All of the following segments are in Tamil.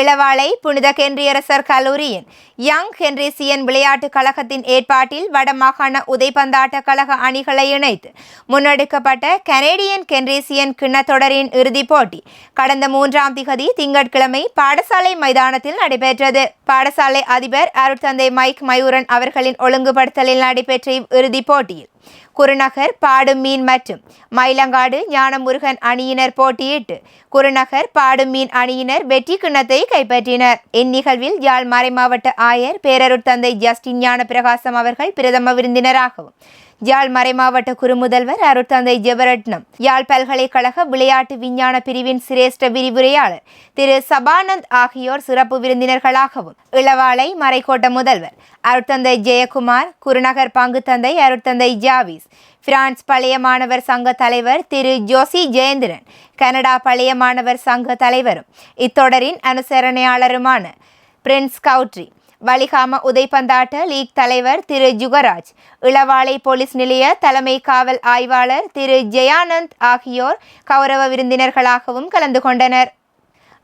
இளவாலை புனித கென்றியரசர் கல்லூரியின் யங் ஹென்ரிசியன் விளையாட்டுக் கழகத்தின் ஏற்பாட்டில் வடமாகாண உதைப்பந்தாட்ட கழக அணிகளை இணைத்து முன்னெடுக்கப்பட்ட கனேடியன் கென்ரிசியன் கிண்ணத்தொடரின் இறுதிப் போட்டி கடந்த மூன்றாம் திகதி திங்கட்கிழமை பாடசாலை மைதானத்தில் நடைபெற்றது. பாடசாலை அதிபர் அருட்தந்தை மைக் மயூரன் அவர்களின் ஒழுங்குபடுத்தலில் நடைபெற்ற இறுதிப் போட்டியில் குருநகர் பாடும் மீன் மற்றும் மயிலங்காடு ஞானமுருகன் அணியினர் போட்டியிட்டு குருநகர் பாடும் மீன் அணியினர் வெற்றி கிண்ணத்தை கைப்பற்றினர். இந்நிகழ்வில் யாழ் மறைமாவட்ட ஆயர் பேரருட்தந்தை ஜஸ்டின் ஞான பிரகாசம் அவர்கள் பிரதம விருந்தினராகவும் யாழ் மறைமாவட்ட குறுமுதல்வர் அருட்தந்தை ஜெவரட்னம். யாழ் பல்கலைக்கழக விளையாட்டு விஞ்ஞான பிரிவின் சிரேஷ்ட விரிவுரையாளர் திரு சபானந்த் ஆகியோர் சிறப்பு விருந்தினர்களாகவும் இளவாலை மறைக்கோட்ட முதல்வர். அருட்தந்தை ஜெயக்குமார் குருநகர் பங்குத்தந்தை அருட்தந்தை ஜாவிஸ் பிரான்ஸ் பழைய மாணவர் சங்க தலைவர் திரு ஜோசி ஜெயந்திரன் கனடா பழைய மாணவர் சங்க தலைவரும் இத்தொடரின் அனுசரணையாளருமான பிரின்ஸ் கவுட்ரி வலிகாம உதைப்பந்தாட்ட லீக் தலைவர் திரு ஜுகராஜ் இளவாலை போலீஸ் நிலைய தலைமை காவல் ஆய்வாளர் திரு ஜெயானந்த் ஆகியோர் கௌரவ விருந்தினர்களாகவும் கலந்து கொண்டனர்.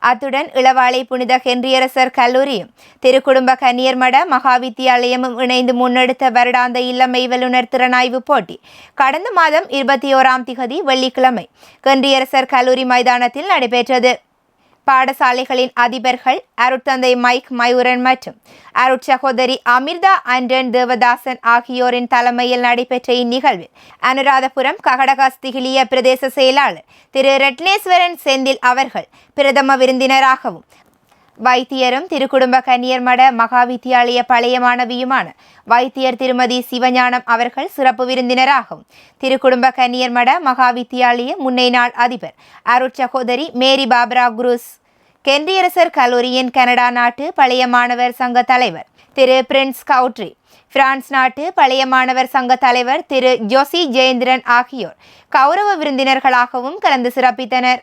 அத்துடன் இளவாலை புனித ஹென்ரியரசர் கல்லூரியும் திருக்குடும்ப கன்னியர்மட மகாவித்தியாலயமும் இணைந்து முன்னெடுத்த வருடாந்த இல்லமை வல்லுநர் திறனாய்வு போட்டி கடந்த மாதம் இருபத்தி ஓராம் திகதி வெள்ளிக்கிழமை கன்றியரசர் கல்லூரி மைதானத்தில் நடைபெற்றது. பாடசாலைகளின் அதிபர்கள் அருட்தந்தை மைக் மயூரன் மற்றும் அருட்சகோதரி அமிர்தா அண்டன் தேவதாசன் ஆகியோரின் தலைமையில் நடைபெற்ற இந்நிகழ்வில் அனுராதபுரம் ககடகாஸ்திகிலிய பிரதேச செயலாளர் திரு ரட்னேஸ்வரன் செந்தில் அவர்கள் பிரதம விருந்தினராகவும் வைத்தியரும் திருக்குடும்ப கன்னியர் மட மகாவித்தியாலய பழைய மாணவியுமான வைத்தியர் திருமதி சிவஞானம் அவர்கள் சிறப்பு விருந்தினராகும். திருக்குடும்ப கன்னியர் மட மகாவித்தியாலய முன்னை நாள் அதிபர் அருட்சகோதரி மேரி பாபரா குரூஸ். கென்றியரசர் கல்லூரியின் கனடா நாட்டு பழைய மாணவர் சங்க தலைவர் திரு பிரின்ஸ் கவுட்ரி. பிரான்ஸ் நாட்டு பழைய மாணவர் சங்க தலைவர் திரு ஜோசி ஜெயேந்திரன் ஆகியோர் கௌரவ விருந்தினர்களாகவும் கலந்து சிறப்பித்தனர்.